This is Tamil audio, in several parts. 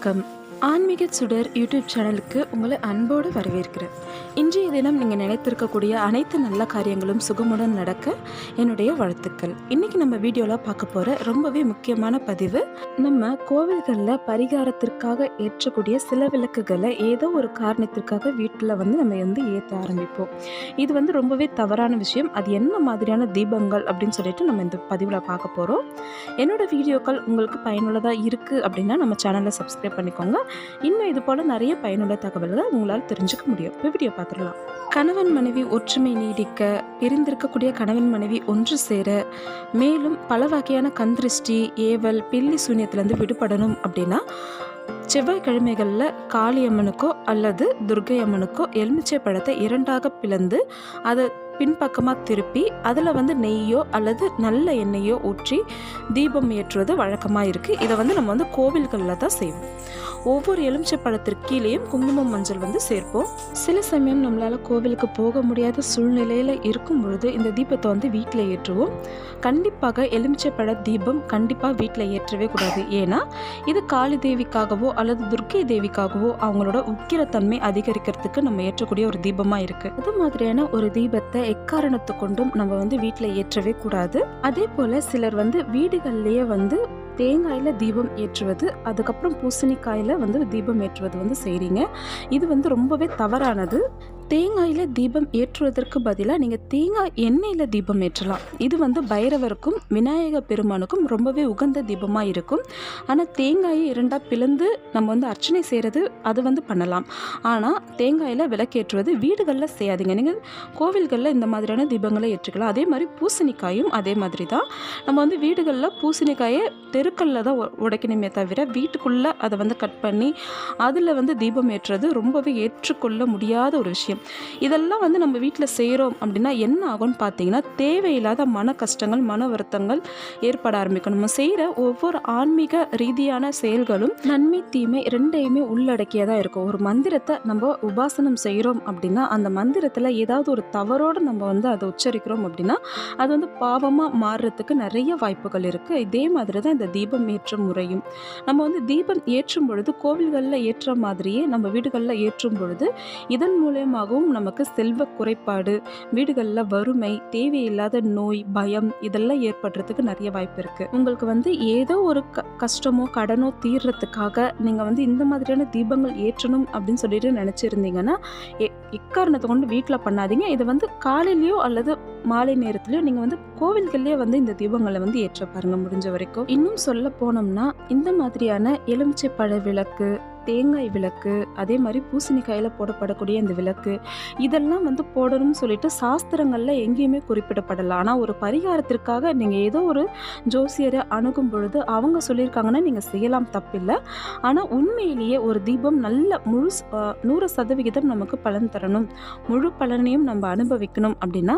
வணக்கம் ஆன்மீக சுடர் யூடியூப் சேனலுக்கு உங்களை அன்போடு வரவேற்கிறேன். இன்றைய தினம் நீங்கள் நினைத்திருக்கக்கூடிய அனைத்து நல்ல காரியங்களும் சுகமுடன் நடக்க என்னுடைய வாழ்த்துக்கள். இன்றைக்கி நம்ம வீடியோவில் பார்க்க போகிற ரொம்பவே முக்கியமான பதிவு நம்ம கோவில்களில் பரிகாரத்திற்காக ஏற்றக்கூடிய சில விளக்குகளை ஏதோ ஒரு காரணத்திற்காக வீட்டில் வந்து நம்ம வந்து ஏற்ற ஆரம்பிப்போம். இது வந்து ரொம்பவே தவறான விஷயம். அது என்ன மாதிரியான தீபங்கள் அப்படின்னு சொல்லிட்டு நம்ம இந்த பதிவில் பார்க்க போகிறோம் என்னோடய வீடியோக்கள் உங்களுக்கு பயனுள்ளதாக இருக்குது அப்படின்னா நம்ம சேனலை சப்ஸ்கிரைப் பண்ணிக்கோங்க. இன்னும் இது போல் நிறைய பயனுள்ள தகவல்களை உங்களால் தெரிஞ்சுக்க முடியும். இப்போ வீடியோ பார்த்துடலாம். கணவன் மனைவி ஒற்றுமை நீடிக்க பிரிந்திருக்கக்கூடிய கணவன் மனைவி ஒன்று சேர மேலும் பல வகையான கந்திருஷ்டி ஏவல் பில்லி சூன்யத்திலேருந்து விடுபடணும் அப்படின்னா செவ்வாய்க்கிழமைகளில் காளியம்மனுக்கோ அல்லது துர்க்கை அம்மனுக்கோ எலுமிச்சை பழத்தை இரண்டாக பிளந்து அதை பின்பக்கமாக திருப்பி அதில் வந்து நெய்யோ அல்லது நல்ல எண்ணெயோ ஊற்றி தீபம் ஏற்றுவது வழக்கமாக இருக்குது இதை வந்து நம்ம வந்து கோவில்களில் தான் செய்வோம். ஒவ்வொரு எலுமிச்சை பழத்திற்கு கீழேயும் குங்குமம் மஞ்சள் வந்து சேர்ப்போம். சில சமயம் நம்மளால் கோவிலுக்கு போக முடியாத சூழ்நிலையில் இருக்கும் பொழுது இந்த தீபத்தை வந்து வீட்டில் ஏற்றுவோம். கண்டிப்பாக எலுமிச்சை பழ தீபம் கண்டிப்பாக வீட்டில் ஏற்றவே கூடாது. ஏன்னா இது காளி தேவிக்காகவோ அல்லது துர்க்கை தேவிக்காகவோ அவங்களோட உக்கிரத்தன்மை அதிகரிக்கிறதுக்கு நம்ம ஏற்றக்கூடிய ஒரு தீபமாக இருக்குது அது மாதிரியான ஒரு தீபத்தை எக்காரணத்தை கொண்டும் நம்ம வந்து வீட்டில் ஏற்றவே கூடாது. அதே போல் சிலர் வந்து வீடுகள்லேயே வந்து தேங்காயில் தீபம் ஏற்றுவது அதுக்கப்புறம் பூசணிக்காயில் வந்து தீபம் ஏற்றுவது வந்து செய்கிறீங்க இது வந்து ரொம்பவே தவறானது. தேங்காயில் தீபம் ஏற்றுவதற்கு பதிலாக நீங்கள் தேங்காய் எண்ணெயில் தீபம் ஏற்றலாம். இது வந்து பைரவருக்கும் விநாயக பெருமானுக்கும் ரொம்பவே உகந்த தீபமாக இருக்கும். ஆனால் தேங்காயை இரண்டாக பிளந்து நம்ம வந்து அர்ச்சனை செய்கிறது அது வந்து பண்ணலாம். ஆனால் தேங்காயில் விளக்கேற்றுவது வீடுகளில் செய்யாதீங்க. நீங்கள் கோவில்களில் இந்த மாதிரியான தீபங்களை ஏற்றுக்கலாம். அதே மாதிரி பூசணிக்காயும் அதே மாதிரி தான். நம்ம வந்து வீடுகளில் பூசணிக்காயை தெருக்களில் தான் உடைக்கணுமே தவிர வீட்டுக்குள்ளே அதை வந்து கட் பண்ணி அதில் வந்து தீபம் ஏற்றுறது ரொம்பவே ஏற்றுக்கொள்ள முடியாத ஒரு விஷயம். இதெல்லாம் வந்து நம்ம வீட்டில் செய்கிறோம் அப்படின்னா என்ன ஆகும்னு பார்த்தீங்கன்னா தேவையில்லாத மன கஷ்டங்கள் மன வருத்தங்கள் ஏற்பட ஆரம்பிக்கும். நம்ம செய்கிற ஒவ்வொரு ஆன்மீக ரீதியான செயல்களும் நன்மை தீமை ரெண்டையுமே உள்ளடக்கியதாக இருக்கும். ஒரு மந்திரத்தை நம்ம உபாசனம் செய்கிறோம் அப்படின்னா அந்த மந்திரத்தில் ஏதாவது ஒரு தவறோடு நம்ம வந்து அதை உச்சரிக்கிறோம் அப்படின்னா அது வந்து பாவமாக மாறுறதுக்கு நிறைய வாய்ப்புகள் இருக்குது இதே மாதிரி தான் இந்த தீபம் ஏற்றும் முறையும். நம்ம வந்து தீபம் ஏற்றும் பொழுது கோவில்களில் ஏற்ற மாதிரியே நம்ம வீடுகளில் ஏற்றும் பொழுது இதன் மூலயமாகவும் நமக்கு செல்வ குறைபாடு வீடுகளில் வறுமை தேவையில்லாத நோய் பயம் இதெல்லாம் ஏற்படுறதுக்கு நிறைய வாய்ப்பு இருக்குது உங்களுக்கு வந்து ஏதோ ஒரு க கஷ்டமோ கடனோ தீர்றதுக்காக நீங்கள் வந்து இந்த மாதிரியான தீபங்கள் ஏற்றணும் அப்படின்னு சொல்லிட்டு நினச்சிருந்தீங்கன்னா இக்காரணத்தை எக்காரணத்தை கொண்டு வீட்டில் பண்ணாதீங்க. இதை வந்து காலையிலையோ அல்லது மாலை நேரத்துலையோ நீங்கள் வந்து கோவில்கள்லேயே வந்து இந்த தீபங்களை வந்து ஏற்ற பாருங்க முடிஞ்ச வரைக்கும். இன்னும் சொல்ல போனோம்னா இந்த மாதிரியான எலுமிச்சை பழ விளக்கு தேங்காய் விளக்கு அதே மாதிரி பூசணிக்காயில் போடப்படக்கூடிய இந்த விளக்கு இதெல்லாம் வந்து போடணும்னு சொல்லிட்டு சாஸ்திரங்களில் எங்கேயுமே குறிப்பிடப்படலை. ஆனால் ஒரு பரிகாரத்திற்காக நீங்கள் ஏதோ ஒரு ஜோசியரை அணுகும் பொழுது அவங்க சொல்லியிருக்காங்கன்னா நீங்கள் செய்யலாம் தப்பில்லை. ஆனால் உண்மையிலேயே ஒரு தீபம் நல்ல முழு நூறு சதவிகிதம் நமக்கு பலன் தரணும். முழு பலனையும் நம்ம அனுபவிக்கணும் அப்படின்னா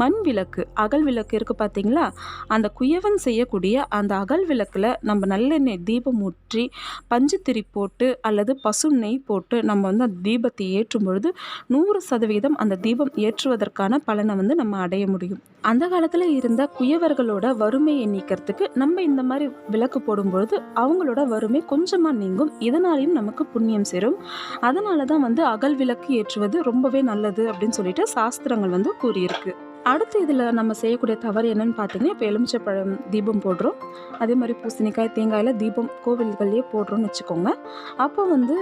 மண் விளக்கு அகல் விளக்கு இருக்குது பார்த்தீங்களா அந்த குயவன் செய்யக்கூடிய அந்த அகல் விளக்கில் நம்ம நல்லெண்ணெய் தீபம் ஊற்றி பஞ்சுத்திரி போட்டு அல்லது பசு நெய் போட்டு நம்ம வந்து அந்த தீபத்தை ஏற்றும் பொழுது நூறு சதவீதம் அந்த தீபம் ஏற்றுவதற்கான பலனை வந்து நம்ம அடைய முடியும். அந்த காலத்தில் இருந்த குயவர்களோட வறுமையை நீக்கிறதுக்கு நம்ம இந்த மாதிரி விளக்கு போடும்பொழுது அவங்களோட வறுமை கொஞ்சமாக நீங்கும். இதனாலையும் நமக்கு புண்ணியம் சேரும். அதனால தான் வந்து அகல் விளக்கு ஏற்றுவது ரொம்பவே நல்லது அப்படின்னு சொல்லிட்டு சாஸ்திரங்கள் வந்து கூறியிருக்கு. அடுத்து இதில் நம்ம செய்யக்கூடிய தவறு என்னன்னு பார்த்தீங்கன்னா இப்போ எலுமிச்சப்பழம் தீபம் போடுறோம். அதே மாதிரி பூசணிக்காய் தேங்காயில் தீபம் கோவில்கள்லேயே போடுறோம்னு வச்சுக்கோங்க. அப்போ வந்து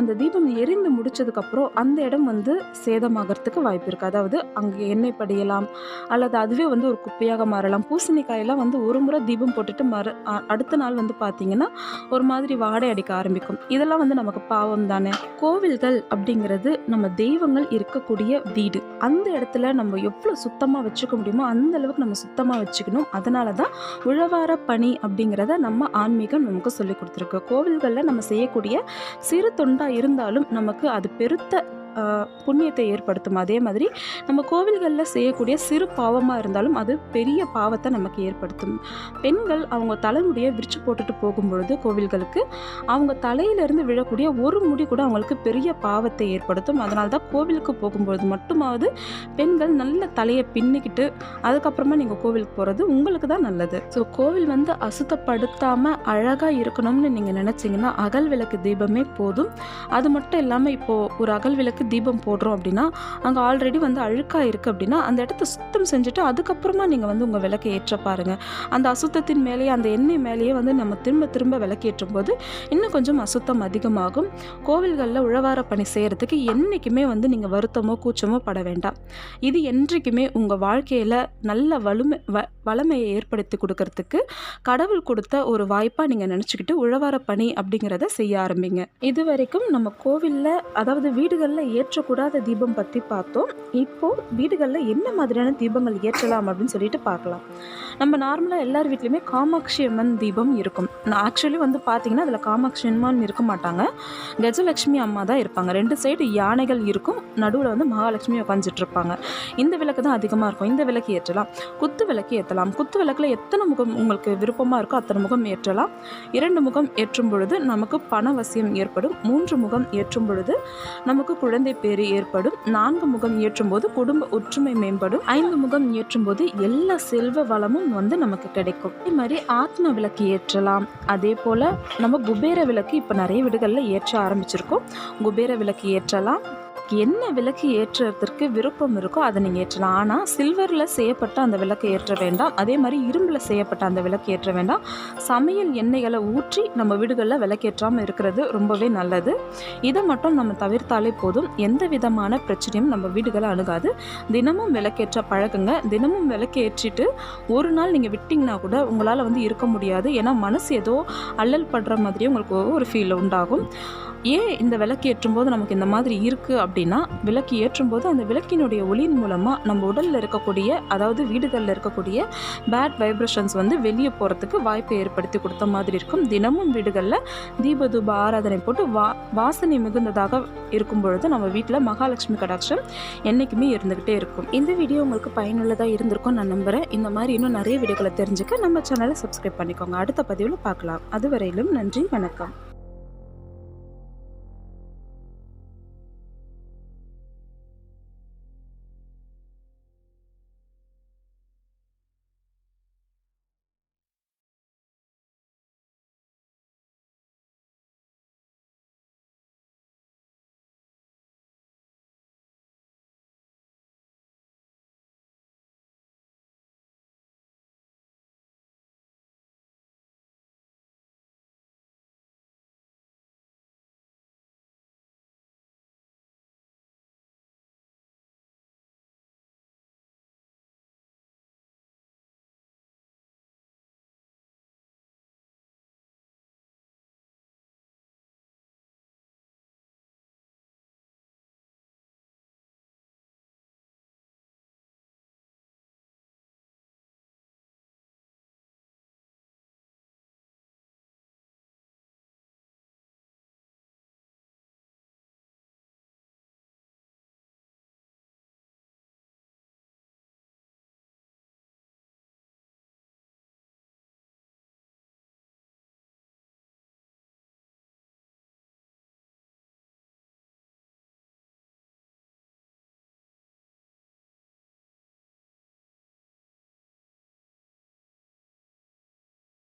அந்த தீபம் எரிந்து முடிச்சதுக்கப்புறம் அந்த இடம் வந்து சேதமாகறதுக்கு வாய்ப்பு இருக்குது அதாவது அங்கே எண்ணெய் படியலாம் அல்லது அதுவே வந்து ஒரு குப்பையாக மாறலாம். பூசணிக்காயெல்லாம் வந்து ஒரு முறை தீபம் போட்டுட்டு மறு அடுத்த நாள் வந்து பார்த்திங்கன்னா ஒரு மாதிரி வாடை அடிக்க ஆரம்பிக்கும். இதெல்லாம் வந்து நமக்கு பாவம் தானே கோவில்கள் அப்படிங்கிறது நம்ம தெய்வங்கள் இருக்கக்கூடிய வீடு. அந்த இடத்துல நம்ம எவ்வளோ சுத்தமாக வச்சுக்க முடியுமோ அந்த அளவுக்கு நம்ம சுத்தமாக வச்சுக்கணும். அதனால தான் உழவார பணி அப்படிங்கிறத நம்ம ஆன்மீகம் நமக்கு சொல்லி கொடுத்துருக்கு. கோவில்களில் நம்ம செய்யக்கூடிய சிறு தொண்டாக இருந்தாலும் நமக்கு அது பெருத்த புண்ணியத்தை ஏற்படுத்தும். அதே மாதிரி நம்ம கோவில்களில் செய்யக்கூடிய சிறு பாவமாக இருந்தாலும் அது பெரிய பாவத்தை நமக்கு ஏற்படுத்தும். பெண்கள் அவங்க தலைமுடியை விரிச்சு போட்டுட்டு போகும்பொழுது கோவில்களுக்கு அவங்க தலையிலிருந்து விழக்கூடிய ஒரு முடி கூட அவங்களுக்கு பெரிய பாவத்தை ஏற்படுத்தும். அதனால தான் கோவிலுக்கு போகும்பொழுது மட்டுமாவது பெண்கள் நல்ல தலையை பின்னிக்கிட்டு அதுக்கப்புறமா நீங்கள் கோவிலுக்கு போகிறது உங்களுக்கு தான் நல்லது. ஸோ கோவில் வந்து அசுத்தப்படுத்தாமல் அழகாக இருக்கணும்னு நீங்கள் நினச்சிங்கன்னா அகல் விளக்கு தீபமே போதும். அது மட்டும் இல்லாமல் இப்போது ஒரு அகல் விளக்கு தீபம் போடுறோம் அப்படின்னா அங்கே ஆல்ரெடி வந்து அழுக்காக இருக்குது அப்படின்னா அந்த இடத்த சுத்தம் செஞ்சுட்டு அதுக்கப்புறமா நீங்கள் வந்து உங்கள் விளக்கை ஏற்ற பாருங்கள் அந்த அசுத்தத்தின் மேலேயே அந்த எண்ணெய் மேலேயே வந்து நம்ம திரும்ப திரும்ப விளக்கேற்றும் போது இன்னும் கொஞ்சம் அசுத்தம் அதிகமாகும். கோவில்களில் உழவார பணி செய்கிறதுக்கு என்றைக்குமே வந்து நீங்கள் வருத்தமோ கூச்சமோ பட வேண்டாம். இது என்றைக்குமே உங்கள் வாழ்க்கையில் நல்ல வலுமை வ வளமையை ஏற்படுத்தி கொடுக்கறதுக்கு கடவுள் கொடுத்த ஒரு வாய்ப்பாக நீங்கள் நினச்சிக்கிட்டு உழவார பணி அப்படிங்கிறத செய்ய ஆரம்பிங்க. இது வரைக்கும் நம்ம கோவிலில் அதாவது வீடுகளில் ஏற்றக்கூடாத தீபம் பற்றி பார்த்தோம். இப்போது வீடுகளில் என்ன மாதிரியான தீபங்கள் ஏற்றலாம் அப்படின்னு சொல்லிட்டு பார்க்கலாம். நம்ம நார்மலாக எல்லார் வீட்லேயுமே காமாட்சி அம்மன் தீபம் இருக்கும். நான் ஆக்சுவலி வந்து பார்த்தீங்கன்னா அதில் காமாட்சி அம்மன் இருக்க மாட்டாங்க. கஜலட்சுமி அம்மா தான் இருப்பாங்க. ரெண்டு சைடு யானைகள் இருக்கும். நடுவில் வந்து மகாலட்சுமி உட்காந்துட்டு இருப்பாங்க இந்த விளக்கு தான் அதிகமாக இருக்கும். இந்த விளக்கு ஏற்றலாம். குத்து விளக்கு ஏற்றலாம் குத்து விளக்கில் எத்தனை முகம் உங்களுக்கு விருப்பமாக இருக்கோ அத்தனை முகம் ஏற்றலாம். இரண்டு முகம் ஏற்றும் பொழுது நமக்கு பணவசியம் ஏற்படும். மூன்று முகம் ஏற்றும் பொழுது நமக்கு குழந்தை பேறு ஏற்படும் நான்கு முகம் ஏற்றும் போது குடும்ப ஒற்றுமை மேம்படும் ஐந்து முகம் இயற்றும் போது எல்லா செல்வ வளமும் வந்து நமக்கு கிடைக்கும். அதே மாதிரி ஆத்ம விளக்கு ஏற்றலாம். அதே போல் நம்ம குபேர விளக்கு இப்போ நிறைய வீடுகளில் ஏற்ற ஆரம்பிச்சிருக்கோம். குபேர விளக்கு ஏற்றலாம். என்ன விளக்கு ஏற்றுறதுக்கு விருப்பம் இருக்கோ அதை நீங்கள் ஏற்றலாம். ஆனால் சில்வரில் செய்யப்பட்ட அந்த விளக்கு ஏற்ற வேண்டாம். அதே மாதிரி இரும்பில் செய்யப்பட்ட அந்த விளக்கு ஏற்ற வேண்டாம். சமையல் எண்ணெய்களை ஊற்றி நம்ம வீடுகளில் விளக்கேற்றாமல் இருக்கிறது ரொம்பவே நல்லது. இதை மட்டும் நம்ம தவிர்த்தாலே போதும். எந்த விதமான பிரச்சனையும் நம்ம வீடுகளை அணுகாது. தினமும் விளக்கேற்ற பழகுங்க தினமும் விளக்கேற்றிட்டு ஒரு நாள் நீங்கள் விட்டிங்கன்னா கூட உங்களால் வந்து இருக்க முடியாது. ஏன்னா மனசு ஏதோ அல்லல் படுற மாதிரியே உங்களுக்கு ஒரு ஃபீல் உண்டாகும். ஏன் இந்த விளக்கு ஏற்றும் போது நமக்கு இந்த மாதிரி இருக்குது அப்படின்னா விளக்கு ஏற்றும் போது அந்த விளக்கினுடைய ஒளியின் மூலமாக நம்ம உடலில் இருக்கக்கூடிய அதாவது வீடுகளில் இருக்கக்கூடிய பேட் வைப்ரேஷன்ஸ் வந்து வெளியே போகிறதுக்கு வாய்ப்பை ஏற்படுத்தி கொடுத்த மாதிரி இருக்கும். தினமும் வீடுகளில் தீபதூப ஆராதனை போட்டு வா வாசனை மிகுந்ததாக இருக்கும் பொழுது நம்ம வீட்டில் மகாலட்சுமி கடாட்சம் என்றைக்குமே இருந்துக்கிட்டே இருக்கும். இந்த வீடியோ உங்களுக்கு பயனுள்ளதாக இருந்திருக்கும் நான் நம்புகிறேன் இந்த மாதிரி இன்னும் நிறைய வீடியோக்களை தெரிஞ்சுக்க நம்ம சேனலை சப்ஸ்கிரைப் பண்ணிக்கோங்க. அடுத்த பதிவில் பார்க்கலாம். அதுவரையிலும் நன்றி வணக்கம்.